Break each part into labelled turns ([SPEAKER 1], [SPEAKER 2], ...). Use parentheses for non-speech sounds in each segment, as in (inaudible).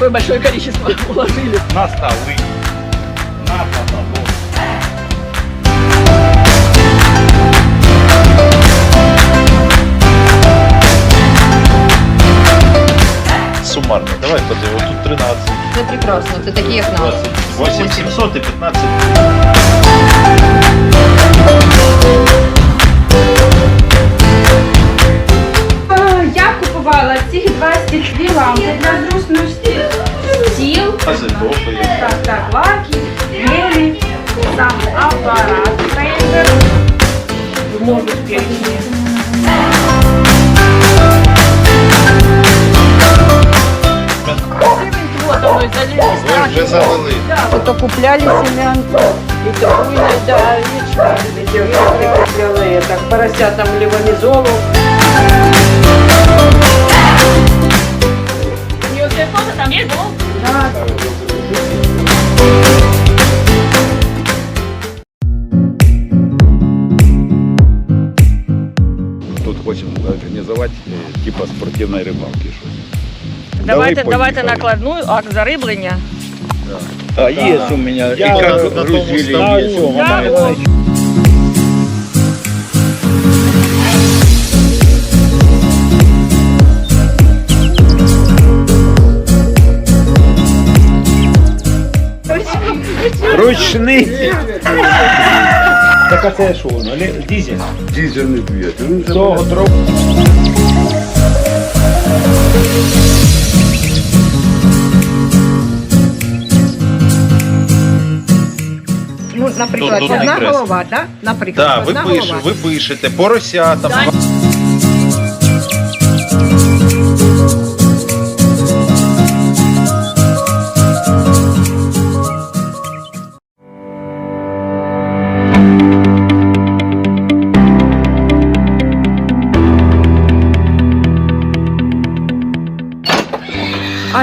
[SPEAKER 1] такое большое количество (laughs) уложили.
[SPEAKER 2] На столы, на потолок. Суммарно, давай подивимо, тут 13,
[SPEAKER 1] Це прекрасно, це такі, як нам.
[SPEAKER 2] 28 700 і 15.
[SPEAKER 3] так, так, лаки, двері, сам апарат, фейвер. Можуть перейти.
[SPEAKER 1] Вот оно и залезло.
[SPEAKER 2] Ви вже завели.
[SPEAKER 4] Ото купляли семянку і таку да, вічно. Купляли так, поросятам ліванізолу.
[SPEAKER 5] хочемо організувати е, типа спортивної рибалки. щось.
[SPEAKER 1] Давайте,
[SPEAKER 5] Давай
[SPEAKER 1] давайте
[SPEAKER 5] поїхали.
[SPEAKER 1] накладную акт зариблення.
[SPEAKER 5] А є у мене
[SPEAKER 2] Я
[SPEAKER 5] і
[SPEAKER 2] на
[SPEAKER 5] как
[SPEAKER 2] тому
[SPEAKER 5] грузили
[SPEAKER 2] ставлю.
[SPEAKER 5] є.
[SPEAKER 1] Да,
[SPEAKER 2] Ручний. (laughs) Так а це що воно? Дізель?
[SPEAKER 5] Дизельний двигатель.
[SPEAKER 2] Того
[SPEAKER 5] буде-
[SPEAKER 4] Ну, наприклад,
[SPEAKER 2] Тут- тут
[SPEAKER 4] одна
[SPEAKER 2] не крест.
[SPEAKER 4] голова, да? Наприклад,
[SPEAKER 2] Так, ви,
[SPEAKER 4] одна
[SPEAKER 2] пиш,
[SPEAKER 4] голова.
[SPEAKER 2] ви пишете поросятам.
[SPEAKER 1] Да.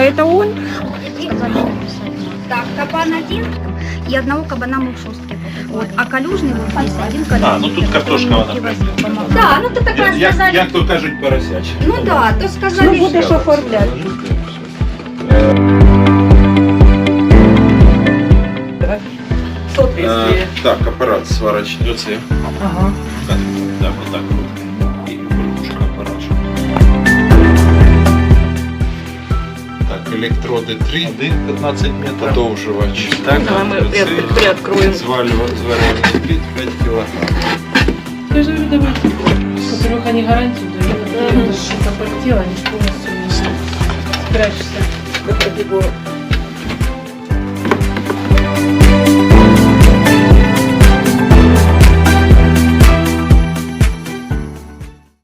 [SPEAKER 4] Это он?
[SPEAKER 6] Так, кабан один и одного кабана мы в. Вот. А калюжный вот здесь один калюжный.
[SPEAKER 2] А, ну тут картошка вона прям.
[SPEAKER 6] Да, ну то такая
[SPEAKER 2] Як,
[SPEAKER 6] сказали.
[SPEAKER 2] як то кажуть, поросячі.
[SPEAKER 6] Ну да, то сказали.
[SPEAKER 4] Ну, будеш оформляти.
[SPEAKER 2] Е, так, апарат сварочний. Оце.
[SPEAKER 4] Ага.
[SPEAKER 2] Так, так, отак. електроди 3, 15 метрів. Подовжувач. Так,
[SPEAKER 1] Давай мы
[SPEAKER 2] оце
[SPEAKER 1] при- приоткроем.
[SPEAKER 2] Звалювати, зварювати плит 5 кг.
[SPEAKER 7] Я же говорю, давайте. Во-первых, они гарантию дают, а во-вторых, это же капотела, они полностью не спрячешься.